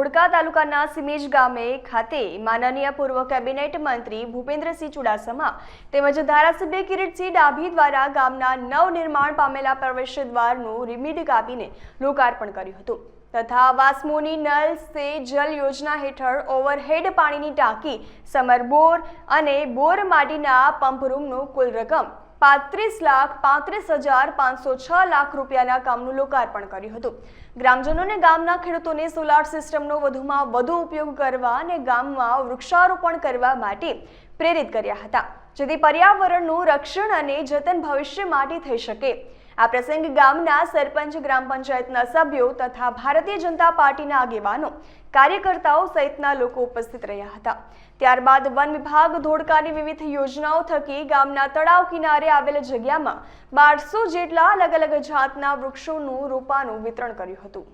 ધોળકા તાલુકાના સિમેજ ગામે ખાતે માનનીય પૂર્વ કેબિનેટ મંત્રી ભૂપેન્દ્રસિંહ ચુડાસમા તેમજ ધારાસભ્ય કિરીટસિંહ ડાભી દ્વારા ગામના નવનિર્માણ પામેલા પ્રવેશ દ્વારનું રિમિડ કાપીને લોકાર્પણ કર્યું હતું. તથા વાસ્મોની નલ સે જલ યોજના હેઠળ ઓવરહેડ પાણીની ટાંકી સમર બોર અને બોર માટીના પંપ રૂમનું કુલ રકમ પાંત્રીસ લાખ પાંત્રીસ હજાર પાંચસો છ લાખ રૂપિયાના કામનું લોકાર્પણ કર્યું હતું. ગ્રામજનોને ગામના ખેડૂતોને સોલાર સિસ્ટમનો વધુમાં વધુ ઉપયોગ કરવા અને ગામમાં વૃક્ષારોપણ કરવા માટે પ્રેરિત કર્યા હતા. જેથી પર્યાવરણનું રક્ષણ અને જતન ભવિષ્ય માટે થઈ શકે. આ પ્રસંગે ગામના સરપંચ, ગ્રામ પંચાયતના સભ્યો તથા ભારતીય જનતા પાર્ટીના આગેવાનો, કાર્યકર્તાઓ સહિતના લોકો ઉપસ્થિત રહ્યા હતા. ત્યારબાદ વન વિભાગ ધોળકાની વિવિધ યોજનાઓ થકી ગામના તળાવ કિનારે આવેલ જગ્યામાં બારસો જેટલા અલગ અલગ જાતના વૃક્ષોનું રોપાનું વિતરણ કર્યું હતું.